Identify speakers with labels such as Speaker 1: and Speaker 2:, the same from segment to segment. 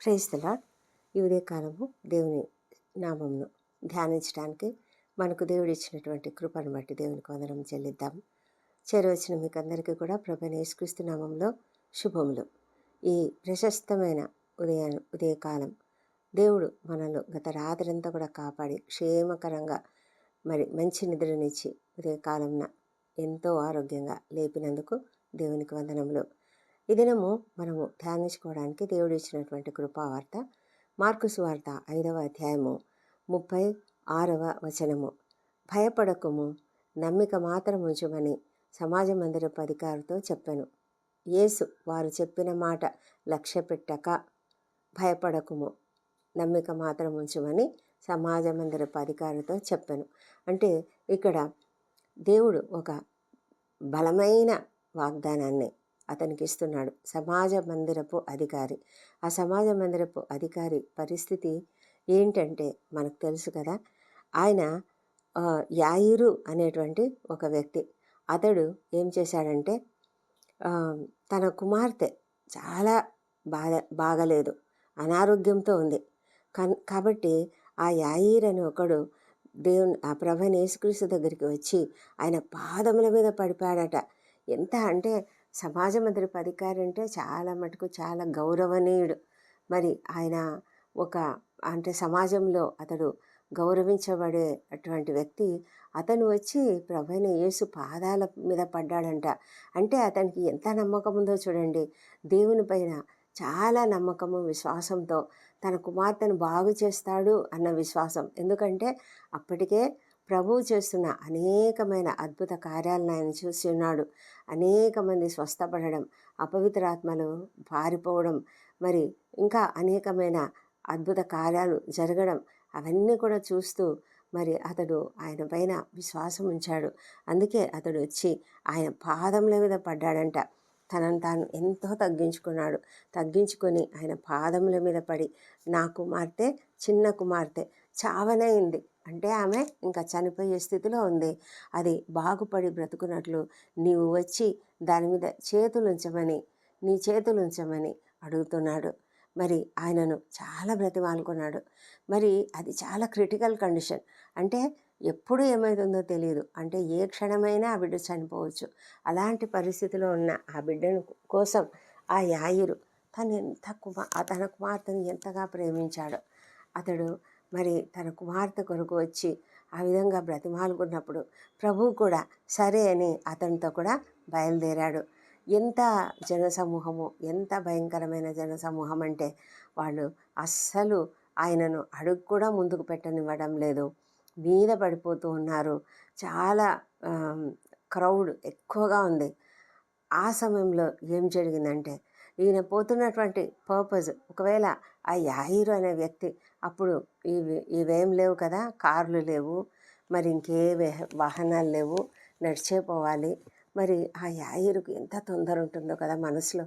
Speaker 1: క్రైస్తలా ఈ ఉదయకాలము దేవుని నామంను ధ్యానించడానికి మనకు దేవుడు ఇచ్చినటువంటి కృపను బట్టి దేవునికి వందనం చెల్లిద్దాం. చేరవచ్చిన మీకు అందరికీ కూడా ప్రభు యేసుక్రీస్తు నామంలో శుభములు. ఈ ప్రశస్తమైన ఉదయ ఉదయకాలం దేవుడు మనల్ని గత రాత్రంతా కూడా కాపాడి క్షేమకరంగా మరి మంచి నిద్రనిచ్చి ఉదయకాలంన ఎంతో ఆరోగ్యంగా లేపినందుకు దేవునికి వందనములు. ఈ దినము మనము ధ్యానించుకోవడానికి దేవుడు ఇచ్చినటువంటి కృపావార్త మార్కుస్ వార్త ఐదవ అధ్యాయము ముప్పై ఆరవ వచనము. భయపడకుము నమ్మిక మాత్రం ఉంచమని సమాజ మందిరపు అధికారితో చెప్పాను. యేసు వారు చెప్పిన మాట లక్ష్య పెట్టక భయపడకుము నమ్మిక మాత్రం ఉంచమని సమాజ మందిరపు అధికారితో చెప్పాను. అంటే ఇక్కడ దేవుడు ఒక బలమైన వాగ్దానాన్ని అతనికి ఇస్తున్నాడు సమాజ మందిరపు అధికారి. ఆ సమాజ మందిరపు అధికారి పరిస్థితి ఏంటంటే మనకు తెలుసు కదా ఆయన యాయిరు అనేటువంటి ఒక వ్యక్తి. అతడు ఏం చేశాడంటే తన కుమార్తె చాలా బాధ బాగలేదు. అనారోగ్యంతో ఉంది. కన్ కాబట్టి ఆ యాయిర్ అని ఒకడు దేవుని ఆ ప్రభని యేసుక్రీస్తు దగ్గరికి వచ్చి ఆయన పాదముల మీద పడిపాడట ఎంత అంటే సమాజ మంత్రి అధికారి అంటే చాలా మటుకు చాలా గౌరవనీయుడు. మరి ఆయన ఒక అంటే సమాజంలో అతడు గౌరవించబడే అటువంటి వ్యక్తి అతను వచ్చి ప్రభైన యేసు పాదాల మీద పడ్డాడంట. అంటే అతనికి ఎంత నమ్మకం ఉందో చూడండి. దేవుని పైన చాలా నమ్మకము విశ్వాసంతో తన కుమార్తెను బాగు చేస్తాడు అన్న విశ్వాసం. ఎందుకంటే అప్పటికే ప్రభువు చేస్తున్న అనేకమైన అద్భుత కార్యాలను ఆయన చూసి ఉన్నాడు. అనేక మంది స్వస్థపడడం అపవిత్రాత్మలు పారిపోవడం మరి ఇంకా అనేకమైన అద్భుత కార్యాలు జరగడం అవన్నీ కూడా చూస్తూ మరి అతడు ఆయన పైన విశ్వాసం ఉంచాడు. అందుకే అతడు వచ్చి ఆయన పాదముల మీద పడ్డాడంట. తనను తాను ఎంతో తగ్గించుకున్నాడు. తగ్గించుకొని ఆయన పాదముల మీద పడి నా కుమార్తె చిన్న కుమార్తె చావనైంది. అంటే ఆమె ఇంకా చనిపోయే స్థితిలో ఉంది. అది బాగుపడి బ్రతుకున్నట్లు నీవు వచ్చి దాని మీద చేతులు ఉంచమని నీ చేతులు ఉంచమని అడుగుతున్నాడు. మరి ఆయనను చాలా బ్రతిమాలుకున్నాడు. మరి అది చాలా క్రిటికల్ కండిషన్. అంటే ఎప్పుడు ఏమవుతుందో తెలియదు అంటే ఏ క్షణమైనా ఆ బిడ్డ చనిపోవచ్చు. అలాంటి పరిస్థితిలో ఉన్న ఆ బిడ్డను కోసం ఆ యాయురు తను ఎంత కుమార్ తన కుమార్తెను ఎంతగా ప్రేమించాడో అతడు మరి తన కుమార్తె కొరకు వచ్చి ఆ విధంగా బ్రతిమాలుకున్నప్పుడు ప్రభువు కూడా సరే అని అతనితో కూడా బయలుదేరాడు. ఎంత జనసమూహము ఎంత భయంకరమైన జనసమూహం అంటే వాళ్ళు అస్సలు ఆయనను అడుగు కూడా ముందుకు పెట్టనివ్వడం లేదు. మీద పడిపోతూ ఉన్నారు. చాలా క్రౌడ్ ఎక్కువగా ఉంది. ఆ సమయంలో ఏం జరిగిందంటే ఈయన పోతున్నటువంటి పర్పస్ ఒకవేళ ఆ యాయిరు అనే వ్యక్తి అప్పుడు ఇవి ఇవేం లేవు కదా కార్లు లేవు మరి ఇంకే వాహనాలు లేవు నడిచే పోవాలి. మరి ఆ యాయిరుకు ఎంత తొందర ఉంటుందో కదా మనసులో.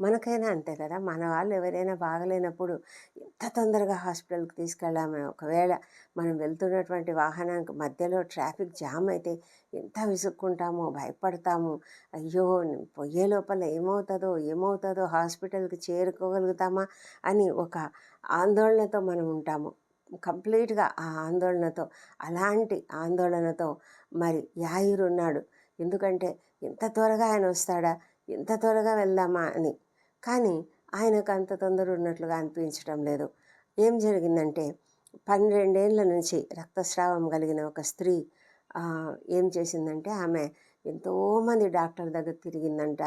Speaker 1: మనకైనా అంతే కదా! మన వాళ్ళు ఎవరైనా బాగలేనప్పుడు ఎంత తొందరగా హాస్పిటల్కి తీసుకెళ్ళాము. ఒకవేళ మనం వెళ్తున్నటువంటి వాహనానికి మధ్యలో ట్రాఫిక్ జామ్ అయితే ఎంత విసుక్కుంటామో భయపడతాము. అయ్యో! పోయే లోపల ఏమవుతుందో ఏమవుతుందో హాస్పిటల్కి చేరుకోగలుగుతామా అని ఒక ఆందోళనతో మనం ఉంటాము. కంప్లీట్గా ఆ ఆందోళనతో అలాంటి ఆందోళనతో మరి యాయురు ఉన్నాడు ఎందుకంటే ఎంత త్వరగా ఆయన వస్తాడా? ఎంత త్వరగా వెళ్దామా అని కానీ ఆయనకు అంత తొందర ఉన్నట్లుగా అనిపించడం లేదు. ఏం జరిగిందంటే పన్నెండేళ్ళ నుంచి రక్తస్రావం కలిగిన ఒక స్త్రీ ఏం చేసిందంటే ఆమె ఎంతోమంది డాక్టర్ దగ్గర తిరిగిందంట.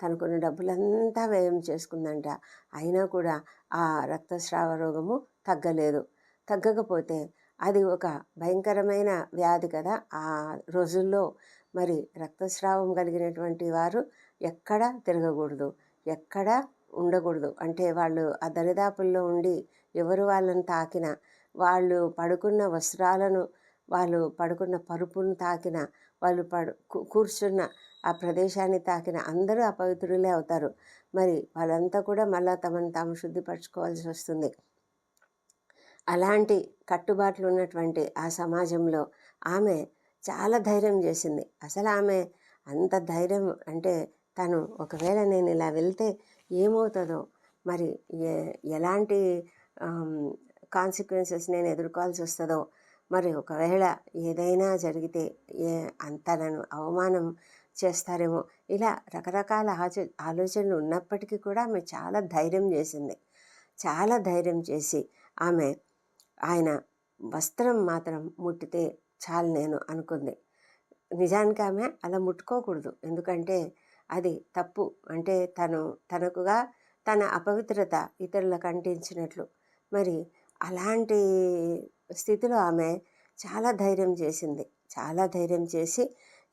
Speaker 1: తనకున్న డబ్బులంతా వ్యయం చేసుకుందంట. అయినా కూడా ఆ రక్తస్రావ రోగము తగ్గలేదు. తగ్గకపోతే అది ఒక భయంకరమైన వ్యాధి కదా. ఆ రోజుల్లో మరి రక్తస్రావం కలిగినటువంటి వారు ఎక్కడ తిరగకూడదు. ఎక్కడ ఉండకూడదు. అంటే వాళ్ళు ఆ దరిదాపుల్లో ఉండి ఎవరు వాళ్ళని తాకినా వాళ్ళు పడుకున్న వస్త్రాలను వాళ్ళు పడుకున్న పరుపును తాకిన వాళ్ళు పడు కూర్చున్న ఆ ప్రదేశాన్ని తాకిన అందరూ అపవిత్రులే అవుతారు. మరి వాళ్ళంతా కూడా మళ్ళీ తమను తాము శుద్ధిపరచుకోవాల్సి వస్తుంది. అలాంటి కట్టుబాట్లు ఉన్నటువంటి ఆ సమాజంలో ఆమె చాలా ధైర్యం చేసింది. అసలు ఆమె అంత ధైర్యం అంటే తను ఒకవేళ నేను ఇలా వెళ్తే ఏమవుతుందో మరి ఏ ఎలాంటి కాన్సిక్వెన్సెస్ నేను ఎదుర్కోవాల్సి వస్తుందో మరి ఒకవేళ ఏదైనా జరిగితే ఏ అంత నన్ను అవమానం చేస్తారేమో ఇలా రకరకాల ఆచ ఆలోచనలు ఉన్నప్పటికీ కూడా ఆమె చాలా ధైర్యం చేసింది. చాలా ధైర్యం చేసి ఆమె ఆయన వస్త్రం మాత్రం ముట్టితే చాలు నేను అనుకుంది. నిజానికి ఆమె అలా ముట్టుకోకూడదు. ఎందుకంటే అది తప్పు. అంటే తను తనకుగా తన అపవిత్రత ఇతరులకు అంటించినట్లు మరి అలాంటి స్థితిలో ఆమె చాలా ధైర్యం చేసింది. చాలా ధైర్యం చేసి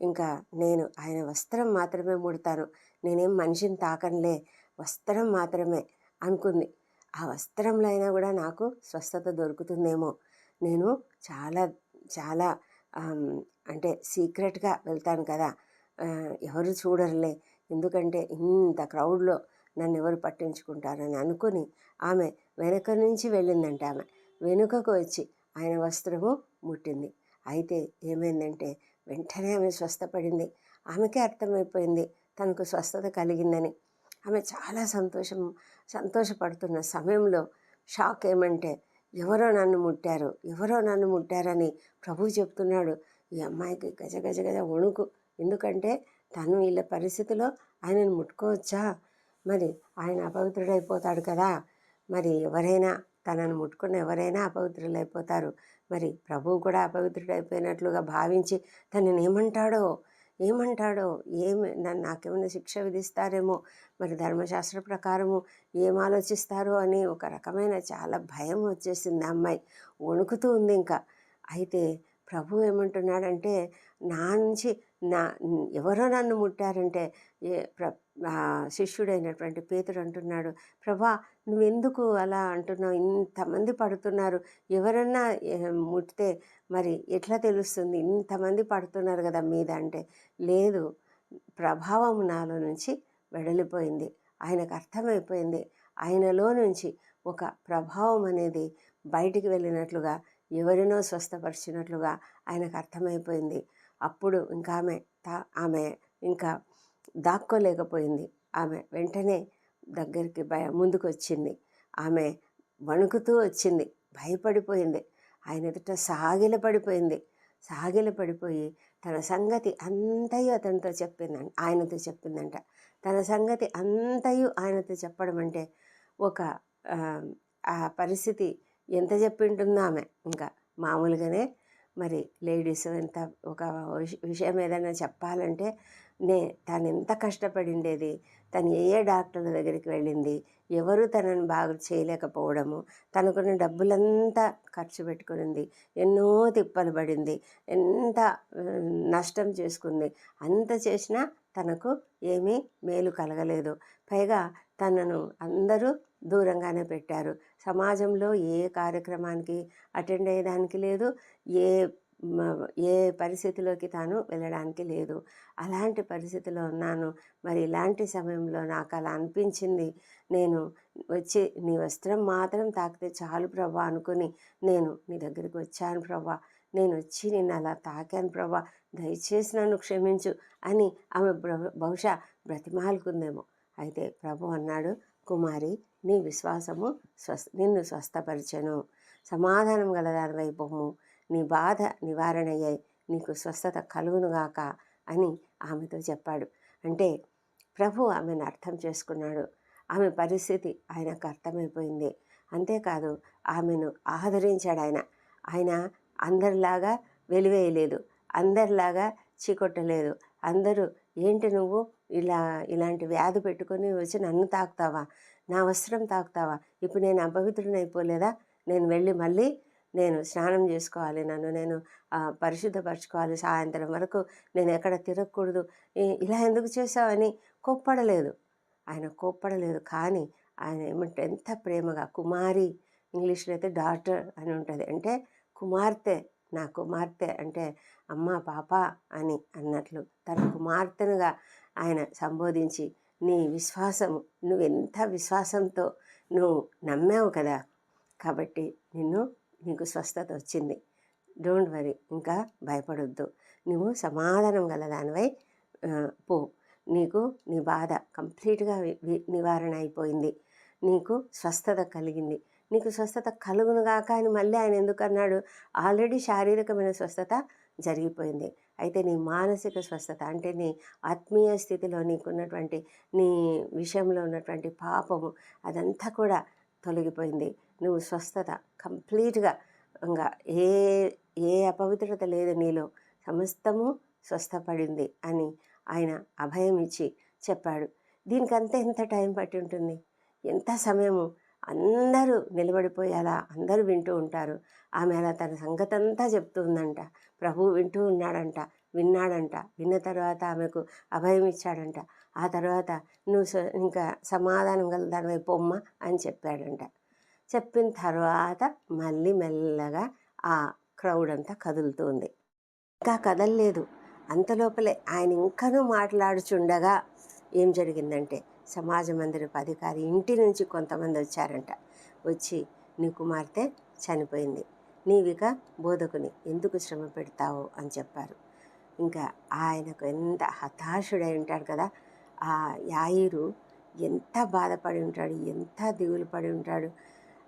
Speaker 1: ఇంకా నేను ఆయన వస్త్రం మాత్రమే ముడతాను. నేనేం మనిషిని తాకనులే. వస్త్రం మాత్రమే అనుకుంది. ఆ వస్త్రంలో అయినా కూడా నాకు స్వస్థత దొరుకుతుందేమో. నేను చాలా చాలా అంటే సీక్రెట్గా వెళ్తాను కదా. ఎవరు చూడరులే. ఎందుకంటే ఇంత క్రౌడ్లో నన్ను ఎవరు పట్టించుకుంటారని అనుకుని ఆమె వెనక నుంచి వెళ్ళిందంట ఆమె. వెనుకకు వచ్చి ఆయన వస్త్రము ముట్టింది. అయితే ఏమైందంటే వెంటనే ఆమె స్వస్థపడింది. ఆమెకే అర్థమైపోయింది తనకు స్వస్థత కలిగిందని. ఆమె చాలా సంతోషం సంతోషపడుతున్న సమయంలో షాక్ ఏమంటే ఎవరో నన్ను ముట్టారు ఎవరో నన్ను ముట్టారని ప్రభు చెప్తున్నాడు. ఈ అమ్మాయికి గజ గజ గజ వణుకు. ఎందుకంటే తను వీళ్ళ పరిస్థితిలో ఆయనను ముట్టుకోవచ్చా? మరి ఆయన అపవిత్రుడైపోతాడు కదా. మరి ఎవరైనా తనను ముట్టుకున్న ఎవరైనా అపవిత్రులైపోతారు. మరి ప్రభువు కూడా అపవిత్రుడైపోయినట్లుగా భావించి తనని ఏమంటాడో? ఏమంటాడో? ఏమి? నన్ను నాకేమైనా శిక్ష విధిస్తారేమో? మరి ధర్మశాస్త్ర ప్రకారము ఏం ఆలోచిస్తారో అని ఒక రకమైన చాలా భయం వచ్చేసింది అమ్మాయి. వణుకుతూ ఉంది ఇంకా. అయితే ప్రభు ఏమంటున్నాడంటే నా నుంచి నా ఎవరో నన్ను ముట్టారంటే శిష్యుడైనటువంటి పేతుడు అంటున్నాడు ప్రభా నువ్వెందుకు అలా అంటున్నావు? ఇంతమంది పడుతున్నారు. ఎవరన్నా ముట్టితే మరి ఎట్లా తెలుస్తుంది? ఇంతమంది పడుతున్నారు కదా మీద అంటే లేదు. ప్రభావం నాలో నుంచి వెడలిపోయింది. ఆయనకు అర్థమైపోయింది. ఆయనలో నుంచి ఒక ప్రభావం అనేది బయటికి వెళ్ళినట్లుగా ఎవరినో స్వస్థపరిచినట్లుగా ఆయనకు అర్థమైపోయింది. అప్పుడు ఇంకా ఆమె తా ఆమె ఇంకా దాక్కోలేకపోయింది. ఆమె వెంటనే దగ్గరికి భయ ముందుకు వచ్చింది ఆమె వణుకుతూ వచ్చింది. భయపడిపోయింది. ఆయన ఎదుట సాగిల పడిపోయింది. సాగిల పడిపోయి తన సంగతి అంతయు అతనితో చెప్పిందంట ఆయనతో చెప్పిందంట. తన సంగతి అంతయు ఆయనతో చెప్పడం అంటే ఒక ఆ పరిస్థితి ఎంత చెప్పింటుందో ఆమె. ఇంకా మామూలుగానే మరి లేడీస్ ఎంత ఒక విషయం ఏదైనా చెప్పాలంటే నే తను ఎంత కష్టపడిండేది తను ఏ ఏ డాక్టర్ల దగ్గరికి వెళ్ళింది ఎవరు తనను బాగా చేయలేకపోవడము తనకున్న డబ్బులంతా ఖర్చు పెట్టుకునింది ఎన్నో తిప్పలు పడింది ఎంత నష్టం చేసుకుంది అంత చేసినా తనకు ఏమీ మేలు కలగలేదు. పైగా తనను అందరూ దూరంగానే పెట్టారు. సమాజంలో ఏ కార్యక్రమానికి అటెండ్ అయ్యేదానికి లేదు. ఏ ఏ పరిస్థితిలోకి తాను వెళ్ళడానికి లేదు. అలాంటి పరిస్థితిలో ఉన్నాను. మరి ఇలాంటి సమయంలో నాకు అలా అనిపించింది. నేను వచ్చి నీ వస్త్రం మాత్రం తాకితే చాలు ప్రభా అనుకుని నేను నీ దగ్గరికి వచ్చాను ప్రభా. నేను వచ్చి నిన్ను అలా తాకాను ప్రభా. దయచేసి నన్ను క్షమించు అని ఆమె బహుశా బ్రతిమాలుకుందేమో. అయితే ప్రభు అన్నాడు కుమారి నీ విశ్వాసము స్వస్ నిన్ను స్వస్థపరిచను. సమాధానం గలదాని బొమ్ము నీ బాధ నివారణయ్యాయి నీకు స్వస్థత కలుగునుగాక అని ఆమెతో చెప్పాడు. అంటే ప్రభు ఆమెను అర్థం చేసుకున్నాడు. ఆమె పరిస్థితి ఆయనకు అర్థమైపోయింది. అంతేకాదు ఆమెను ఆదరించాడు ఆయన. ఆయన అందరిలాగా వెలివేయలేదు. అందరిలాగా చీకొట్టలేదు. అందరూ ఏంటి నువ్వు ఇలా ఇలాంటి వ్యాధి పెట్టుకొని వచ్చి నన్ను తాకుతావా? నా వస్త్రం తాకుతావా ఇప్పుడు నేను అపవిత్రునైపోలేదా నేను వెళ్ళి మళ్ళీ నేను స్నానం చేసుకోవాలి. నన్ను నేను పరిశుద్ధపరచుకోవాలి. సాయంత్రం వరకు నేను ఎక్కడ తిరగకూడదు. ఇలా ఎందుకు చేసావని కోప్పడలేదు. ఆయన కోప్పడలేదు. కానీ ఆయన ఏమంటే ఎంత ప్రేమగా కుమారి ఇంగ్లీష్లో అయితే డాటర్ అని ఉంటుంది. అంటే కుమార్తె నా కుమార్తె అంటే అమ్మ పాప అని అన్నట్లు. తన కుమార్తెనుగా ఆయన సంబోధించి నీ విశ్వాసము నువ్వెంత విశ్వాసంతో నువ్వు నమ్మావు కదా కాబట్టి నిన్ను నీకు స్వస్థత వచ్చింది. డోంట్ వరీ ఇంకా భయపడొద్దు. నువ్వు సమాధానం గల దానివై పో. నీకు నీ బాధ కంప్లీట్గా నివారణ అయిపోయింది. నీకు స్వస్థత కలిగింది. నీకు స్వస్థత కలుగునుగాక అని మళ్ళీ ఆయన ఎందుకు అన్నాడు ఆల్రెడీ శారీరకమైన స్వస్థత జరిగిపోయింది. అయితే నీ మానసిక స్వస్థత అంటే నీ ఆత్మీయ స్థితిలో నీకున్నటువంటి నీ విషయంలో ఉన్నటువంటి పాపము అదంతా కూడా తొలగిపోయింది. నువ్వు స్వస్థత కంప్లీట్గా ఇంకా ఏ ఏ అపవిత్రత లేదు నీలో. సమస్తము స్వస్థపడింది అని ఆయన అభయం ఇచ్చి చెప్పాడు. దీనికంతా ఎంత టైం పట్టి ఉంటుంది ఎంత సమయము? అందరూ నిలబడిపోయి అలా అందరూ వింటూ ఉంటారు. ఆమె అలా తన సంగతంతా చెప్తుందంట. ప్రభు వింటూ ఉన్నాడంట విన్నాడంట. విన్న తర్వాత ఆమెకు అభయం ఇచ్చాడంట. ఆ తర్వాత నువ్వు స- ఇంకా సమాధానం గల దానివై పొమ్మ అని చెప్పాడంట. చెప్పిన తర్వాత మళ్ళీ మెల్లగా ఆ క్రౌడ్ అంతా కదులుతుంది. ఇంకా కదలలేదు. అంతలోపలే ఆయన ఇంకనూ మాట్లాడుచుండగా ఏం జరిగిందంటే సమాజ మందిరపు అధికారి ఇంటి నుంచి కొంతమంది వచ్చారంట. వచ్చి నీ కుమార్తె చనిపోయింది. నీవిక బోధకుని ఎందుకు శ్రమ పెడతావు? అని చెప్పారు. ఇంకా ఆయనకు ఎంత హతాశుడై ఉంటాడు కదా! ఆ యాయిరు ఎంత బాధపడి ఉంటాడు ఎంత దిగులు పడి ఉంటాడు.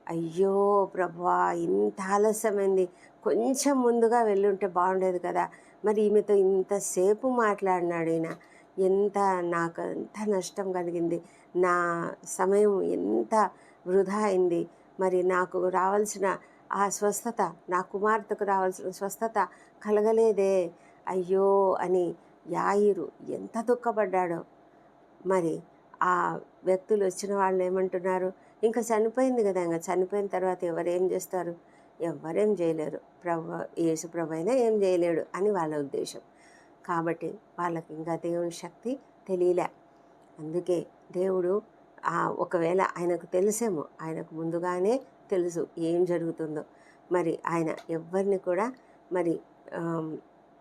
Speaker 1: అయ్యో ప్రభా ఇంత ఆలస్యమైంది. కొంచెం ముందుగా వెళ్ళుంటే బాగుండేది కదా! మరి ఈమెతో ఇంతసేపు మాట్లాడినాడు ఈయన. ఎంత నాకు ఎంత నష్టం కలిగింది. నా సమయం ఎంత వృధా అయింది. మరి నాకు రావాల్సిన ఆ స్వస్థత నా కుమార్తెకు రావాల్సిన స్వస్థత కలగలేదే. అయ్యో అని యాయిరు ఎంత దుఃఖపడ్డాడో. మరి ఆ వ్యక్తులు వచ్చిన వాళ్ళు ఏమంటున్నారు? ఇంకా చనిపోయింది కదా ఇంకా చనిపోయిన తర్వాత ఎవరేం చేస్తారు? ఎవరేం చేయలేరు. ప్రభు యేసు ప్రభు అయినా ఏం చేయలేడు అని వాళ్ళ ఉద్దేశం. కాబట్టి వాళ్ళకి ఇంకా దేవుని శక్తి తెలియలే. అందుకే దేవుడు ఒకవేళ ఆయనకు తెలిసేమో ఆయనకు ముందుగానే తెలుసు ఏం జరుగుతుందో. మరి ఆయన ఎవరిని కూడా మరి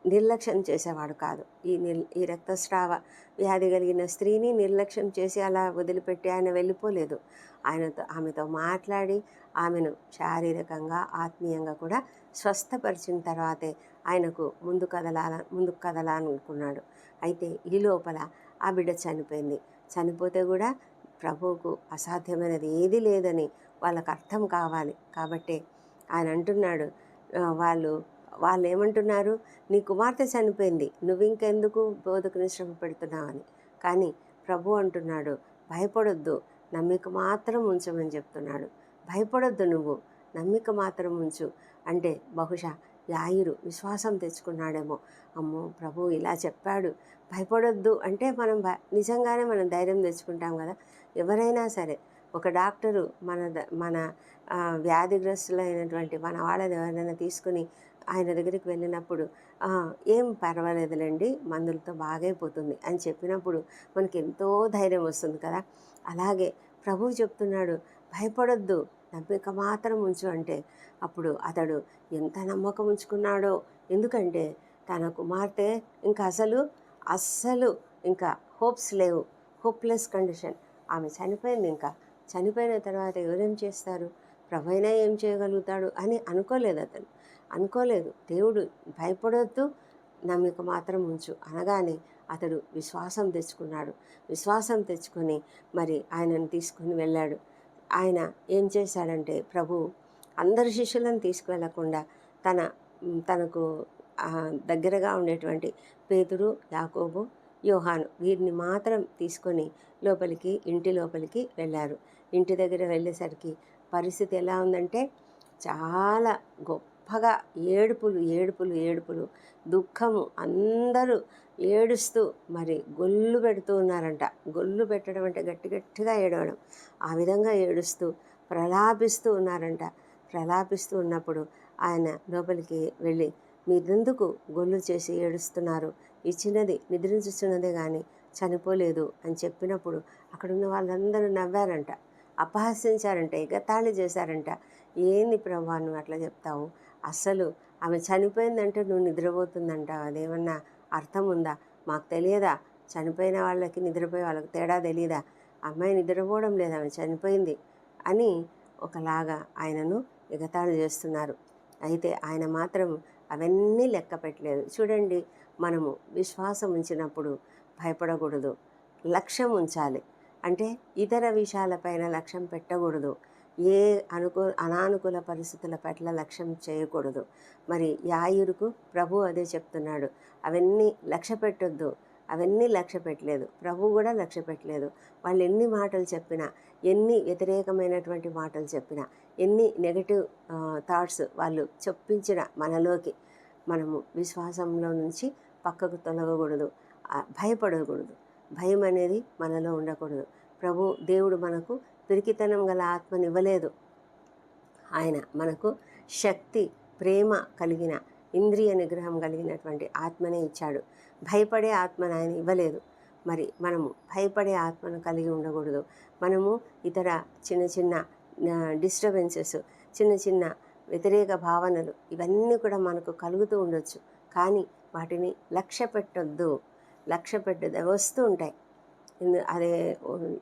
Speaker 1: నిర్లక్ష్యం చేసేవాడు కాదు. ఈ నిల్ ఈ రక్తస్రావ వ్యాధి కలిగిన స్త్రీని నిర్లక్ష్యం చేసి అలా వదిలిపెట్టి ఆయన వెళ్ళిపోలేదు. ఆయనతో ఆమెతో మాట్లాడి ఆమెను శారీరకంగా ఆత్మీయంగా కూడా స్వస్థపరిచిన తర్వాతే ఆయనకు ముందు కదలాల ముందుకు కదలాలనుకున్నాడు. అయితే ఈ లోపల ఆ బిడ్డ చనిపోయింది. చనిపోతే కూడా ప్రభువుకు అసాధ్యమైనది ఏది లేదని వాళ్ళకు అర్థం కావాలి. కాబట్టి ఆయన అంటున్నాడు వాళ్ళు వాళ్ళు ఏమంటున్నారు? నీ కుమార్తె చనిపోయింది. నువ్వు ఇంకెందుకు బోధకుని శ్రమ పెడుతున్నావని కానీ ప్రభు అంటున్నాడు భయపడొద్దు. నమ్మిక మాత్రం ఉంచమని చెప్తున్నాడు. భయపడొద్దు నువ్వు. నమ్మిక మాత్రం ఉంచు. అంటే బహుశా యాయిరు విశ్వాసం తెచ్చుకున్నాడేమో. అమ్మో ప్రభు ఇలా చెప్పాడు. భయపడొద్దు. అంటే మనం భ నిజంగానే మనం ధైర్యం తెచ్చుకుంటాం కదా. ఎవరైనా సరే ఒక డాక్టరు మన ద- మన వ్యాధిగ్రస్తులైనటువంటి మన వాళ్ళని ఎవరైనా తీసుకుని ఆయన దగ్గరికి వెళ్ళినప్పుడు ఏం పర్వాలేదులేండి మందులతో బాగైపోతుంది అని చెప్పినప్పుడు మనకి ఎంతో ధైర్యం వస్తుంది కదా. అలాగే ప్రభువు చెప్తున్నాడు భయపడొద్దు. నమ్మిక మాత్రం ఉంచు అంటే అప్పుడు అతడు ఎంత నమ్మకం ఉంచుకున్నాడో. ఎందుకంటే తన కుమార్తె ఇంకా అసలు అస్సలు ఇంకా హోప్స్ లేవు. Hopeless condition. ఆమె చనిపోయింది ఇంకా. చనిపోయిన తర్వాత ఎవరేం చేస్తారు? ప్రభైనా ఏం చేయగలుగుతాడు అని అనుకోలేదు అతను. అనుకోలేదు. దేవుడు భయపడొద్దు. నమ్మిక మాత్రం ఉంచు అనగానే అతడు విశ్వాసం తెచ్చుకున్నాడు. విశ్వాసం తెచ్చుకొని మరి ఆయనను తీసుకుని వెళ్ళాడు. ఆయన ఏం చేశాడంటే ప్రభు అందరి శిష్యులను తీసుకువెళ్ళకుండా తన తనకు దగ్గరగా ఉండేటువంటి పేతురు యాకోబు యోహాను వీరిని మాత్రం తీసుకొని లోపలికి ఇంటి లోపలికి వెళ్ళారు. ఇంటి దగ్గర వెళ్ళేసరికి పరిస్థితి ఎలా ఉందంటే చాలా గొప్ప గొప్పగా ఏడుపులు ఏడుపులు ఏడుపులు. దుఃఖము అందరూ ఏడుస్తూ మరి గొల్లు పెడుతూ ఉన్నారంట. గొల్లు పెట్టడం అంటే గట్టి గట్టిగా ఏడవడం. ఆ విధంగా ఏడుస్తూ ప్రలాపిస్తూ ఉన్నారంట. ప్రలాపిస్తూ ఉన్నప్పుడు ఆయన లోపలికి వెళ్ళి మీరెందుకు గొల్లు చేసి ఏడుస్తున్నారు? ఇచ్చినది నిద్రించుచున్నదే కానీ చనిపోలేదు అని చెప్పినప్పుడు అక్కడున్న వాళ్ళందరూ నవ్వారంట. అపహసించారంట ఎగతాళి చేశారంట. ఏంది ప్రభా నువ్వు అట్లా చెప్తావు? అస్సలు ఆమె చనిపోయిందంటే నువ్వు నిద్రపోతుందంటావు? అదేమన్నా అర్థం ఉందా మాకు తెలియదా? చనిపోయిన వాళ్ళకి నిద్రపోయే వాళ్ళకి తేడా తెలియదా అమ్మాయి నిద్రపోవడం లేదు ఆమె చనిపోయింది అని ఒకలాగా ఆయనను ఎగతాళి చేస్తున్నారు. అయితే ఆయన మాత్రం అవన్నీ లెక్క పెట్టలేదు. చూడండి మనము విశ్వాసం ఉంచినప్పుడు భయపడకూడదు లక్ష్యం ఉంచాలి. అంటే ఇతర విషయాలపైన లక్ష్యం పెట్టకూడదు. ఏ అనుకూ అనానుకూల పరిస్థితుల పట్ల లక్ష్యం చేయకూడదు. మరి యాయురుకు ప్రభు అదే చెప్తున్నాడు. అవన్నీ లక్ష్య పెట్టొద్దు. అవన్నీ లక్ష్య పెట్టలేదు. ప్రభు కూడా లక్ష్య పెట్టలేదు. వాళ్ళు ఎన్ని మాటలు చెప్పినా ఎన్ని వ్యతిరేకమైనటువంటి మాటలు చెప్పినా ఎన్ని నెగటివ్ థాట్స్ వాళ్ళు చొప్పించిన మనలోకి మనము విశ్వాసంలో నుంచి పక్కకు తొలగకూడదు. భయపడకూడదు. భయం అనేది మనలో ఉండకూడదు. ప్రభు దేవుడు మనకు పిరికితనం గల ఆత్మనివ్వలేదు. ఆయన మనకు శక్తి ప్రేమ కలిగిన ఇంద్రియ నిగ్రహం కలిగినటువంటి ఆత్మనే ఇచ్చాడు. భయపడే ఆత్మను ఆయన ఇవ్వలేదు. మరి మనము భయపడే ఆత్మను కలిగి ఉండకూడదు. మనము ఇతర చిన్న చిన్న డిస్టర్బెన్సెస్ చిన్న చిన్న వ్యతిరేక భావనలు ఇవన్నీ కూడా మనకు కలుగుతూ ఉండొచ్చు. కానీ వాటిని లక్ష్య పెట్టొద్దు. లక్ష్య పెట్టద్దు వస్తూ ఉంటాయి. అదే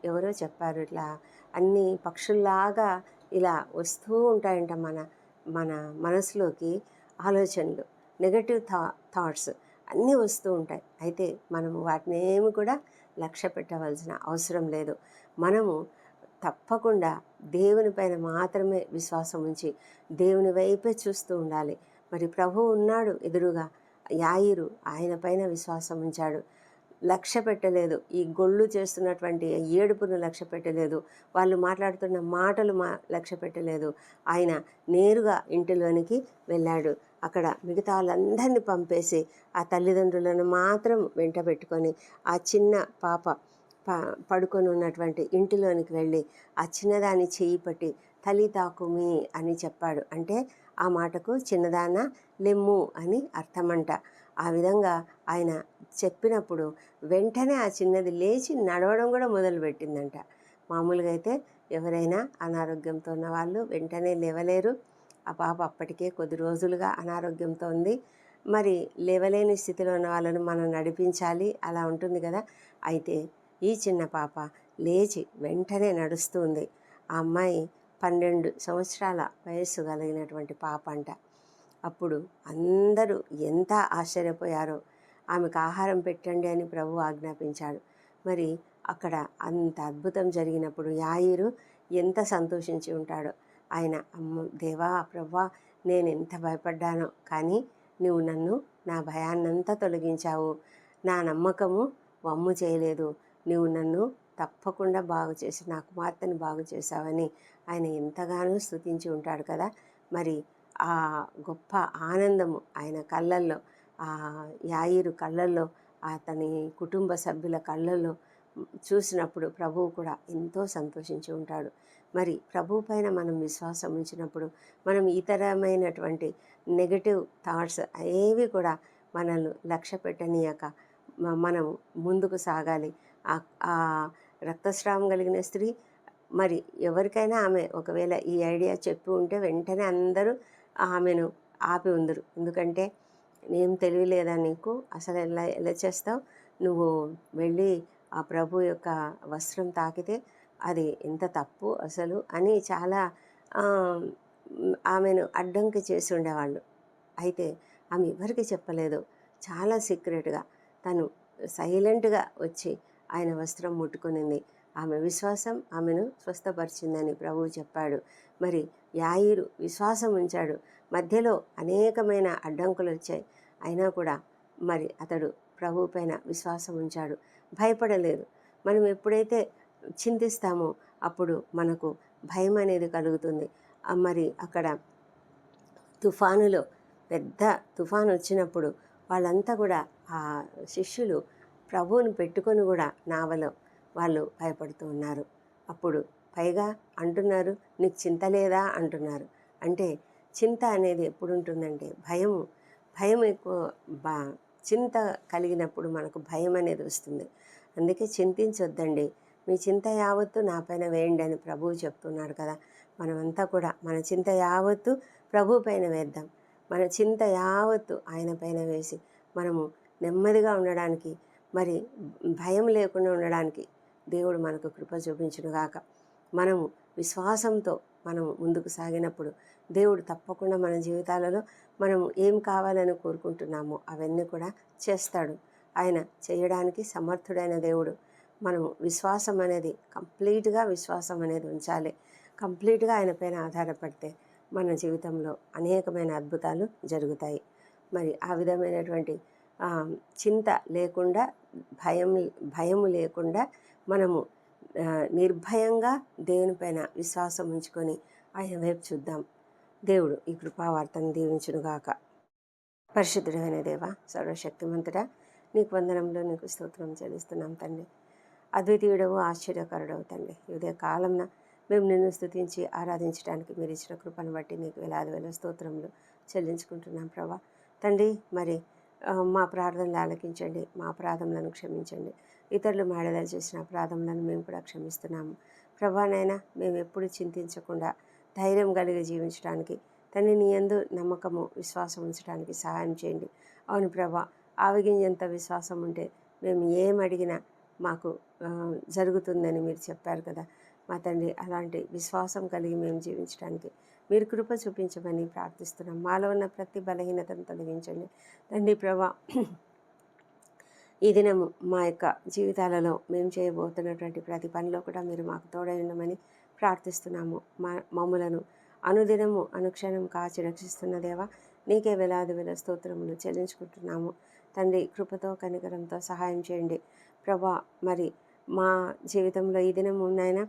Speaker 1: ఎవరో చెప్పారు ఇట్లా అన్ని పక్షుల్లాగా ఇలా వస్తూ ఉంటాయంట మన మన మనసులోకి ఆలోచనలు నెగటివ్ థా థాట్స్ అన్నీ వస్తూ ఉంటాయి. అయితే మనము వాటిని ఏమి కూడా లక్ష్య పెట్టవలసిన అవసరం లేదు. మనము తప్పకుండా దేవుని పైన మాత్రమే విశ్వాసం ఉంచి దేవుని వైపే చూస్తూ ఉండాలి. మరి ప్రభు ఉన్నాడు ఎదురుగా. యాయిరు ఆయన పైన విశ్వాసం ఉంచాడు. లక్ష్య పెట్టలేదు. ఈ గొళ్ళు చేస్తున్నటువంటి ఏడుపును లక్ష్య పెట్టలేదు. వాళ్ళు మాట్లాడుతున్న మాటలు మా లక్ష్య పెట్టలేదు. ఆయన నేరుగా ఇంటిలోనికి వెళ్ళాడు. అక్కడ మిగతా వాళ్ళందరినీ పంపేసి ఆ తల్లిదండ్రులను మాత్రం వెంట పెట్టుకొని ఆ చిన్న పాప ప పడుకొని ఉన్నటువంటి ఇంటిలోనికి వెళ్ళి ఆ చిన్నదాన్ని చేయి పట్టి తల్లి తాకుమి అని చెప్పాడు. అంటే ఆ మాటకు చిన్నదాన లెమ్ము అని అర్థమంట. ఆ విధంగా ఆయన చెప్పినప్పుడు వెంటనే ఆ చిన్నది లేచి నడవడం కూడా మొదలుపెట్టిందంట. మామూలుగా అయితే ఎవరైనా అనారోగ్యంతో ఉన్న వాళ్ళు వెంటనే లేవలేరు. ఆ పాప అప్పటికే కొద్ది రోజులుగా అనారోగ్యంతో ఉంది. మరి లేవలేని స్థితిలో ఉన్న వాళ్ళను మనం నడిపించాలి అలా ఉంటుంది కదా. అయితే ఈ చిన్న పాప లేచి వెంటనే నడుస్తుంది ఆ అమ్మాయి పన్నెండు సంవత్సరాల వయస్సు కలిగినటువంటి పాప అంట. అప్పుడు అందరూ ఎంత ఆశ్చర్యపోయారో. ఆమెకు ఆహారం పెట్టండి అని ప్రభు ఆజ్ఞాపించాడు. మరి అక్కడ అంత అద్భుతం జరిగినప్పుడు యాయిరు ఎంత సంతోషించి ఉంటాడో. ఆయన అమ్మ దేవా ప్రభా నేను ఎంత భయపడ్డానో. కానీ నువ్వు నన్ను నా భయాన్నంతా తొలగించావు. నా నమ్మకము వమ్ము చేయలేదు. నువ్వు నన్ను తప్పకుండా బాగు చేసి నా కుమార్తెను బాగు చేశావని ఆయన ఎంతగానో స్థుతించి ఉంటాడు కదా. మరి ఆ గొప్ప ఆనందము ఆయన కళ్ళల్లో ఆ యాయిరు కళ్ళల్లో అతని కుటుంబ సభ్యుల కళ్ళల్లో చూసినప్పుడు ప్రభువు కూడా ఎంతో సంతోషించి ఉంటాడు. మరి ప్రభు పైన మనం విశ్వాసం ఉంచినప్పుడు మనం ఇతరమైనటువంటి నెగటివ్ థాట్స్ ఏవి కూడా మనల్ని లక్ష్య పెట్టనీయక మనం ముందుకు సాగాలి. ఆ- ఆ రక్తస్రావం కలిగిన స్త్రీ మరి ఎవరికైనా ఆమె ఒకవేళ ఈ ఐడియా చెప్పి ఉంటే వెంటనే అందరూ ఆమెను ఆపి ఉందరు. ఎందుకంటే ఏం తెలియలేదా నీకు? అసలు ఎలా ఎలా చేస్తావు? నువ్వు వెళ్ళి ఆ ప్రభు యొక్క వస్త్రం తాకితే అది ఎంత తప్పు అసలు అని చాలా ఆమెను అడ్డంకి చేసి ఉండేవాళ్ళు. అయితే ఆమె ఎవరికి చెప్పలేదు. చాలా సీక్రెట్గా తను సైలెంట్గా వచ్చి ఆయన వస్త్రం ముట్టుకునింది. ఆమె విశ్వాసం ఆమెను స్వస్థపరిచిందని ప్రభువు చెప్పాడు. మరి యాయిరు విశ్వాసం ఉంచాడు. మధ్యలో అనేకమైన అడ్డంకులు వచ్చాయి. అయినా కూడా మరి అతడు ప్రభు పైన విశ్వాసం ఉంచాడు. భయపడలేదు. మనం ఎప్పుడైతే చింతిస్తామో అప్పుడు మనకు భయం అనేది కలుగుతుంది. మరి అక్కడ తుఫానులో పెద్ద తుఫాను వచ్చినప్పుడు వాళ్ళంతా కూడా ఆ శిష్యులు ప్రభువుని పెట్టుకొని కూడా నావలో వాళ్ళు భయపడుతూ ఉన్నారు. అప్పుడు పైగా అంటున్నారు నీకు చింత లేదా? అంటున్నారు. అంటే చింత అనేది ఎప్పుడు ఉంటుందంటే భయం భయం ఎక్కువ బా చింత కలిగినప్పుడు మనకు భయం అనేది వస్తుంది. అందుకే చింతించొద్దండి. మీ చింత యావత్తు నా పైన వేయండి అని ప్రభువు చెప్తున్నాడు కదా. మనమంతా కూడా మన చింత యావత్తు ప్రభు పైన వేద్దాం. మన చింత యావత్తు ఆయన పైన వేసి మనము నెమ్మదిగా ఉండడానికి మరి భయం లేకుండా ఉండడానికి దేవుడు మనకు కృప చూపించునుగాక. మనము విశ్వాసంతో మనము ముందుకు సాగినప్పుడు దేవుడు తప్పకుండా మన జీవితాలలో మనం ఏం కావాలని కోరుకుంటున్నామో అవన్నీ కూడా చేస్తాడు. ఆయన చేయడానికి సమర్థుడైన దేవుడు. మనం విశ్వాసం అనేది కంప్లీట్గా విశ్వాసం అనేది ఉంచాలి. కంప్లీట్గా ఆయన పైన ఆధారపడితే మన జీవితంలో అనేకమైన అద్భుతాలు జరుగుతాయి. మరి ఆ విధమైనటువంటి చింత లేకుండా భయం భయము లేకుండా మనము నిర్భయంగా దేవునిపైన విశ్వాసం ఉంచుకొని ఆయన వైపు చూద్దాం. దేవుడు ఈ కృపావార్తను దీవించునుగాక. పరిశుద్ధుడైన దేవ సర్వశక్తిమంతుడా నీకు వందనంలో నీకు స్తోత్రం చెల్లిస్తున్నాం తండ్రి. అద్వితీయుడవు ఆశ్చర్యకరుడవు తండ్రి. ఇదే కాలంన మేము నిన్ను స్తుతించి ఆరాధించడానికి మీరు ఇచ్చిన కృపను బట్టి నీకు వేలాది వేల స్తోత్రములు చెల్లించుకుంటున్నాం ప్రభా. తండ్రి మరి మా ప్రార్థనలు ఆలకించండి మా అపరాధములను క్షమించండి. ఇతరులు మాడదలు చేసిన అపరాధములను మేము కూడా క్షమిస్తున్నాము. ప్రభానైనా మేము ఎప్పుడు చింతించకుండా ధైర్యం కలిగి జీవించడానికి తండ్రి నీ యందు నమ్మకము విశ్వాసం ఉంచడానికి సహాయం చేయండి. అవును ప్రభా ఆవగింజంత విశ్వాసం ఉంటే మేము ఏం అడిగినా మాకు జరుగుతుందని మీరు చెప్పారు కదా. మా తండ్రి అలాంటి విశ్వాసం కలిగి మేము జీవించడానికి మీరు కృప చూపించమని ప్రార్థిస్తున్నాం. మాలో ఉన్న ప్రతి బలహీనతను తొలగించండి. తండ్రి ప్రభా ఈ దినము మా యొక్క జీవితాలలో మేము చేయబోతున్నటువంటి ప్రతి పనిలో కూడా మీరు మాకు తోడై ఉండమని ప్రార్థిస్తున్నాము. మా మమ్ములను అనుదినము అనుక్షణం కాచి రక్షిస్తున్న దేవా నీకే వేలాది వేల స్తోత్రములు చెల్లించుకుంటున్నాము. తండ్రి కృపతో కనికరంతో సహాయం చేయండి. ప్రభా మరి మా జీవితంలో ఈ దినం ఉన్నాయన?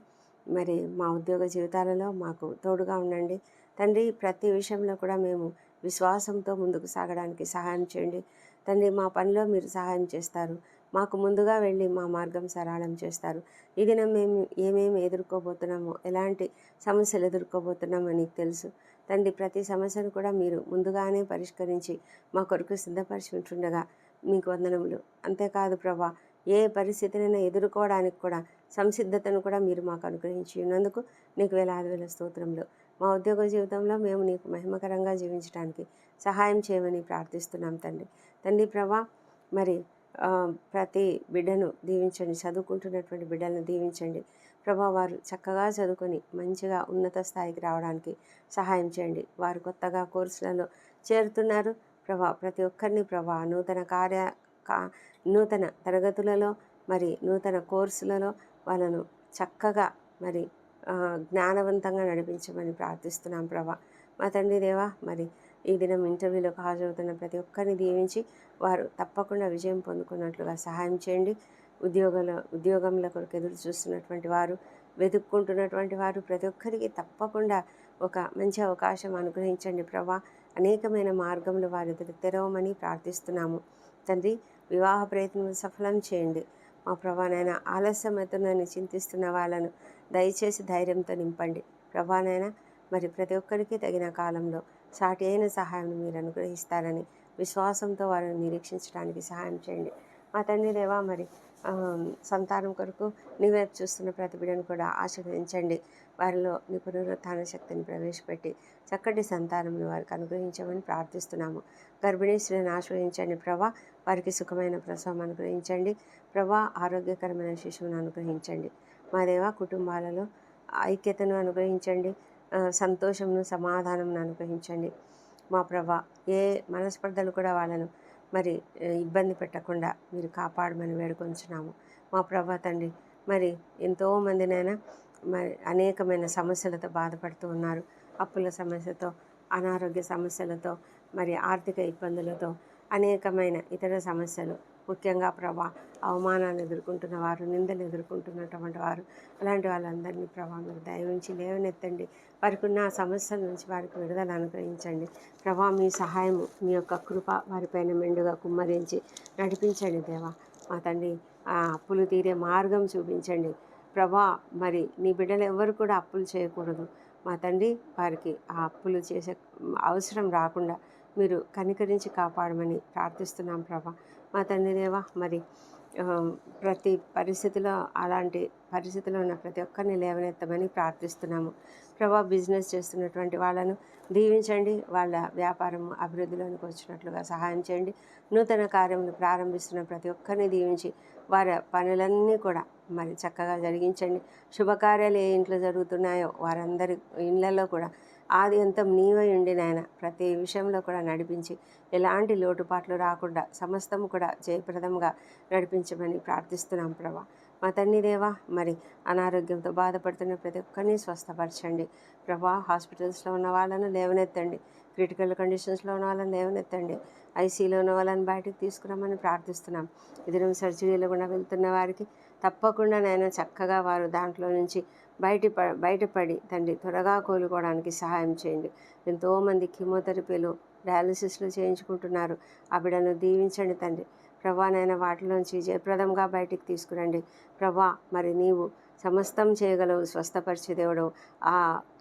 Speaker 1: మరి మా ఉద్యోగ జీవితాలలో మాకు తోడుగా ఉండండి. తండ్రి ప్రతి విషయంలో కూడా మేము విశ్వాసంతో ముందుకు సాగడానికి సహాయం చేయండి. తండ్రి మా పనిలో మీరు సహాయం చేస్తారు. మాకు ముందుగా వెళ్ళి మా మార్గం సరళం చేస్తారు. ఈ దినం మేము ఏమేమి ఎదుర్కోబోతున్నామో ఎలాంటి సమస్యలు ఎదుర్కోబోతున్నామో నీకు తెలుసు. తండ్రి ప్రతి సమస్యను కూడా మీరు ముందుగానే పరిష్కరించి మా కొరకు సిద్ధపరిచి ఉంటుండగా మీకు వందనములు. అంతేకాదు ప్రభా ఏ పరిస్థితినైనా ఎదుర్కోవడానికి కూడా సంసిద్ధతను కూడా మీరు మాకు అనుగ్రహించి ఉన్నందుకు నీకు వేలాది వేల స్తోత్రంలో మా ఉద్యోగ జీవితంలో మేము నీకు మహిమకరంగా జీవించడానికి సహాయం చేయమని ప్రార్థిస్తున్నాం తండ్రి. తండ్రి ప్రభా మరి ప్రతి బిడ్డను దీవించండి. చదువుకుంటున్నటువంటి బిడ్డలను దీవించండి. ప్రభా వారు చక్కగా చదువుకొని మంచిగా ఉన్నత స్థాయికి రావడానికి సహాయం చేయండి. వారు కొత్తగా కోర్సులలో చేరుతున్నారు. ప్రభా ప్రతి ఒక్కరిని ప్రభా నూతన కార్య కా నూతన తరగతులలో మరి నూతన కోర్సులలో వాళ్ళను చక్కగా మరి జ్ఞానవంతంగా నడిపించమని ప్రార్థిస్తున్నాం ప్రభా. మా తండ్రి దేవా మరి ఈ దినం ఇంటర్వ్యూలకు హాజరవుతున్న ప్రతి ఒక్కరిని దీవించి వారు తప్పకుండా విజయం పొందుకున్నట్లుగా సహాయం చేయండి. ఉద్యోగాల ఉద్యోగంల కొరకు ఎదురు చూస్తున్నటువంటి వారు వెతుక్కుంటున్నటువంటి వారు ప్రతి ఒక్కరికి తప్పకుండా ఒక మంచి అవకాశం అనుగ్రహించండి ప్రభా. అనేకమైన మార్గములు వారి దగ్గర తెరవమని ప్రార్థిస్తున్నాము. తండ్రి వివాహ ప్రయత్నం సఫలం చేయండి. మా ప్రభానైనా ఆలస్యమవుతుందని చింతిస్తున్న వాళ్ళను దయచేసి ధైర్యంతో నింపండి. ప్రభానైనా మరి ప్రతి ఒక్కరికి తగిన కాలంలో సాటి అయిన సహాయం మీరు అనుగ్రహిస్తారని విశ్వాసంతో వారిని నిరీక్షించడానికి సహాయం చేయండి. మా తండ్రి దేవా మరి సంతానం కొరకు నీ వైపు చూస్తున్న ప్రతి బిడ్డను కూడా ఆశీర్వదించండి. వారిలో నీ పునరుత్థాన శక్తిని ప్రవేశపెట్టి చక్కటి సంతానం వారికి అనుగ్రహించమని ప్రార్థిస్తున్నాము. గర్భిణీ స్త్రీలను ఆశ్రయించండి ప్రభా. వారికి సుఖమైన ప్రసవం అనుగ్రహించండి. ప్రభా ఆరోగ్యకరమైన శిశువును అనుగ్రహించండి. మా దేవ కుటుంబాలలో ఐక్యతను అనుగ్రహించండి. సంతోషంను సమాధానంను అనుగ్రహించండి. మా ప్రభా ఏ మనస్పర్ధలు కూడా వాళ్ళను మరి ఇబ్బంది పెట్టకుండా మీరు కాపాడమని వేడుకొంచున్నాము. మా ప్రభా తండ్రి మరి ఎంతోమందినైనా మరి అనేకమైన సమస్యలతో బాధపడుతూ ఉన్నారు. అప్పుల సమస్యతో అనారోగ్య సమస్యలతో మరి ఆర్థిక ఇబ్బందులతో అనేకమైన ఇతర సమస్యలు ముఖ్యంగా ప్రభా అవమానాన్ని ఎదుర్కొంటున్న వారు నిందలు ఎదుర్కొంటున్నటువంటి వారు అలాంటి వాళ్ళందరినీ ప్రభా మీరు దయవించి లేవనెత్తండి. వారికి ఉన్న సమస్యల నుంచి వారికి విడుదల అనుగ్రహించండి. ప్రభా మీ సహాయము మీ యొక్క కృప వారిపైన మెండుగా కుమ్మరించి నడిపించండి దేవా. మా తండ్రి ఆ అప్పులు తీరే మార్గం చూపించండి. ప్రభా మరి నీ బిడ్డలు ఎవరు కూడా అప్పులు చేయకూడదు. మా తండ్రి వారికి ఆ అప్పులు చేసే అవసరం రాకుండా మీరు కనికరించి కాపాడమని ప్రార్థిస్తున్నాం ప్రభా. మా తండ్రి దేవా మరి ప్రతి పరిస్థితిలో అలాంటి పరిస్థితిలో ఉన్న ప్రతి ఒక్కరిని లేవనెత్తమని ప్రార్థిస్తున్నాము. ప్రభా బిజినెస్ చేస్తున్నటువంటి వాళ్ళను దీవించండి. వాళ్ళ వ్యాపారం అభివృద్ధిలోనికి వచ్చినట్లుగా సహాయం చేయండి. నూతన కార్యములు ప్రారంభిస్తున్న ప్రతి ఒక్కరిని దీవించి వారి పనులన్నీ కూడా మరి చక్కగా జరిగించండి. శుభకార్యాలు ఏ ఇంట్లో జరుగుతున్నాయో వారందరి ఇళ్ళల్లో కూడా ఆది అంతం నీవై ఉండి నాయన ప్రతి విషయంలో కూడా నడిపించి ఎలాంటి లోటుపాట్లు రాకుండా సమస్తము కూడా జయప్రదంగా నడిపించమని ప్రార్థిస్తున్నాం ప్రభా. మా తండ్రి దేవా మరి అనారోగ్యంతో బాధపడుతున్న ప్రతి ఒక్కరిని స్వస్థపరచండి. ప్రభా హాస్పిటల్స్లో ఉన్న వాళ్ళను లేవనెత్తండి. క్రిటికల్ కండిషన్స్లో ఉన్న వాళ్ళని లేవనెత్తండి. ఐసీలో ఉన్న వాళ్ళని బయటకు తీసుకురామని ప్రార్థిస్తున్నాం. ఇద్దరం సర్జరీలో కూడా వెళ్తున్న వారికి తప్పకుండా నేను చక్కగా వారు దాంట్లో నుంచి బయట బయటపడి తండ్రి త్వరగా కోలుకోవడానికి సహాయం చేయండి. ఎంతోమంది కీమోథెరపీలు డయాలసిస్లు చేయించుకుంటున్నారు. ఆ బిడ్డను దీవించండి తండ్రి. ప్రభా నైనా వాటిలోంచి జయప్రదంగా బయటికి తీసుకురండి. ప్రభా మరి నీవు సమస్తం చేయగలవు స్వస్థపరిచే దేవుడు ఆ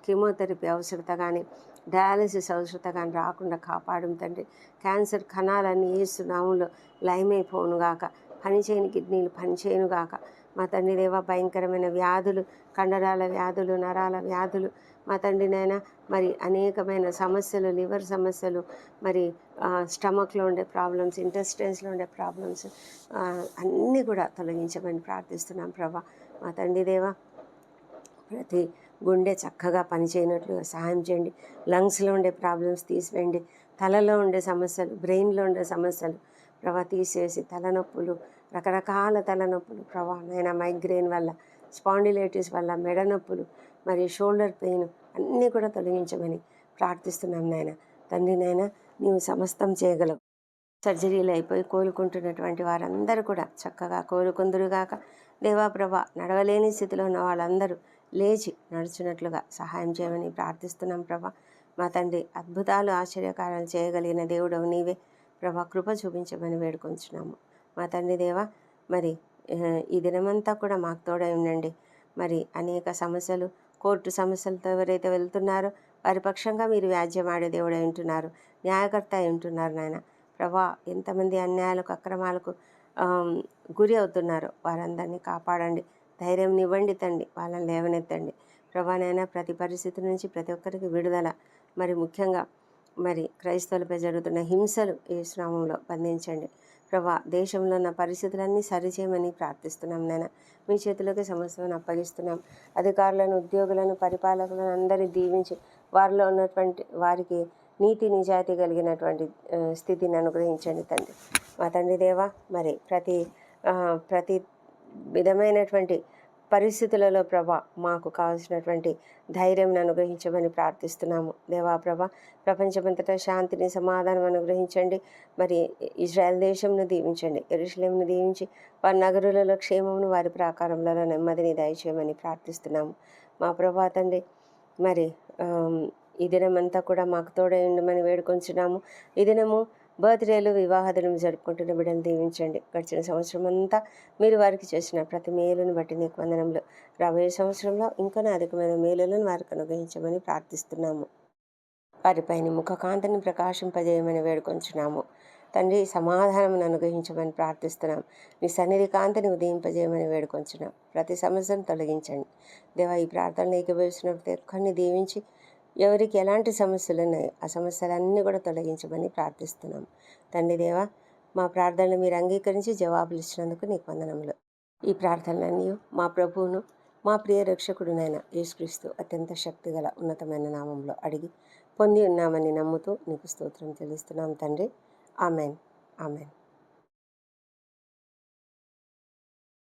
Speaker 1: కీమోథెరపీ అవసరత కానీ డయాలసిస్ అవసరత కానీ రాకుండా కాపాడుతండి తండ్రి. క్యాన్సర్ కణాలన్నీ ఏసు నామంలో లయమైపోను గాక. పనిచేయని కిడ్నీలు పనిచేయను గాక. మా తండ్రి దేవ భయంకరమైన వ్యాధులు కండరాల వ్యాధులు నరాల వ్యాధులు. మా తండ్రినైనా మరి అనేకమైన సమస్యలు లివర్ సమస్యలు మరి స్టమక్లో ఉండే ప్రాబ్లమ్స్ ఇంటెస్టైన్స్లో ఉండే ప్రాబ్లమ్స్ అన్నీ కూడా తొలగించమని ప్రార్థిస్తున్నాం ప్రభా. మా తండ్రి దేవ ప్రతి గుండె చక్కగా పనిచేయనట్లుగా సహాయం చేయండి. లంగ్స్లో ఉండే ప్రాబ్లమ్స్ తీసివేయండి. తలలో ఉండే సమస్యలు బ్రెయిన్లో ఉండే సమస్యలు ప్రభా తీసేసి తలనొప్పులు రకరకాల తలనొప్పులు ప్రభా నైనా మైగ్రేన్ వల్ల స్పాండిలైటిస్ వల్ల మెడ నొప్పులు మరియు షోల్డర్ పెయిన్ అన్నీ కూడా తొలగించమని ప్రార్థిస్తున్నాం నాయన. తండ్రి నాయన నీవు సమస్తం చేయగలవు. సర్జరీలు అయిపోయి కోలుకుంటున్నటువంటి వారందరూ కూడా చక్కగా కోలుకుందురుగాక. దేవాప్రభ నడవలేని స్థితిలో ఉన్న వాళ్ళందరూ లేచి నడుచున్నట్లుగా సహాయం చేయమని ప్రార్థిస్తున్నాం ప్రభా. మా తండ్రి అద్భుతాలు ఆశ్చర్యకారాలు చేయగలిగిన దేవుడవు నీవే. ప్రభా కృప చూపించమని వేడుకొంచున్నాము. మా తండ్రి దేవ మరి ఈ దినమంతా కూడా మాకు తోడై ఉండండి. మరి అనేక సమస్యలు కోర్టు సమస్యలతో ఎవరైతే వెళ్తున్నారో వారి పక్షంగా మీరు వ్యాజ్యం ఆడే దేవుడై ఉంటున్నారు. న్యాయకర్త అయి ఉంటున్నారు నాయన. ప్రభా ఎంతమంది అన్యాయాలకు అక్రమాలకు గురి అవుతున్నారో వారందరినీ కాపాడండి. ధైర్యం ఇవ్వండి తండి వాళ్ళని లేవనెత్తండి. ప్రభానైనా ప్రతి పరిస్థితి నుంచి ప్రతి ఒక్కరికి విడుదల. మరి ముఖ్యంగా మరి క్రైస్తవులపై జరుగుతున్న హింసలు ఈ శ్రామంలో బంధించండి. ప్రభా దేశంలో ఉన్న పరిస్థితులన్నీ సరిచేయమని ప్రార్థిస్తున్నాం నేను మీ చేతిలోకి సమస్యలను అప్పగిస్తున్నాం. అధికారులను ఉద్యోగులను పరిపాలకులను అందరి దీవించి వారిలో ఉన్నటువంటి వారికి నీతి నిజాయితీ కలిగినటువంటి స్థితిని అనుగ్రహించండి తండ్రి. మా తండ్రి దేవా మరి ప్రతి ప్రతి విధమైనటువంటి పరిస్థితులలో ప్రభ మాకు కావాల్సినటువంటి ధైర్యం అనుగ్రహించమని ప్రార్థిస్తున్నాము. దేవా ప్రభ ప్రపంచమంతటా శాంతిని సమాధానం అనుగ్రహించండి. మరి ఇజ్రాయెల్ దేశంను దీవించండి ఎరుషులేంను దీవించి వారి నగరులలో క్షేమమును వారి ప్రాకారంలో నెమ్మదిని దయచేయమని ప్రార్థిస్తున్నాము. మా ప్రభా తండ్రి మరి ఈ దినమంతా కూడా మాకు తోడై ఉండమని వేడుకొంచున్నాము. ఈ దినము బర్త్డేలు వివాహదనం జరుపుకుంటున్న బిడ్డను దీవించండి. గడిచిన సంవత్సరం అంతా మీరు వారికి చేసిన ప్రతి మేలును బట్టి నీకు వందనంలో రాబోయే సంవత్సరంలో ఇంకా అధికమైన మేలులను వారికి అనుగ్రహించమని ప్రార్థిస్తున్నాము. వారిపైన ముఖకాంతిని ప్రకాశింపజేయమని వేడుకొంచున్నాము. తండ్రి సమాధానం అనుగ్రహించమని ప్రార్థిస్తున్నాం. నీ సన్నిధి కాంతిని ఉదయింపజేయమని వేడుకొంచున్నాం. ప్రతి సమస్యను తొలగించండి. దేవా ఈ ప్రార్థనలు ఏకీభవిస్తున్న ప్రతి ఒక్కరిని దీవించి ఎవరికి ఎలాంటి సమస్యలు ఉన్నాయో ఆ సమస్యలన్నీ కూడా తొలగించమని ప్రార్థిస్తున్నాం. తండ్రి దేవ మా ప్రార్థనలు మీరు అంగీకరించి జవాబులు ఇచ్చినందుకు నీకు వందనములు. ఈ ప్రార్థనలన్నీ మా ప్రభువును మా ప్రియ రక్షకుడునైన యేసుక్రీస్తు అత్యంత శక్తిగల ఉన్నతమైన నామంలో అడిగి పొంది ఉన్నామని నమ్ముతూ నీకు స్తోత్రం తెలుస్తున్నాం తండ్రి. ఆమెన్. ఆమెన్.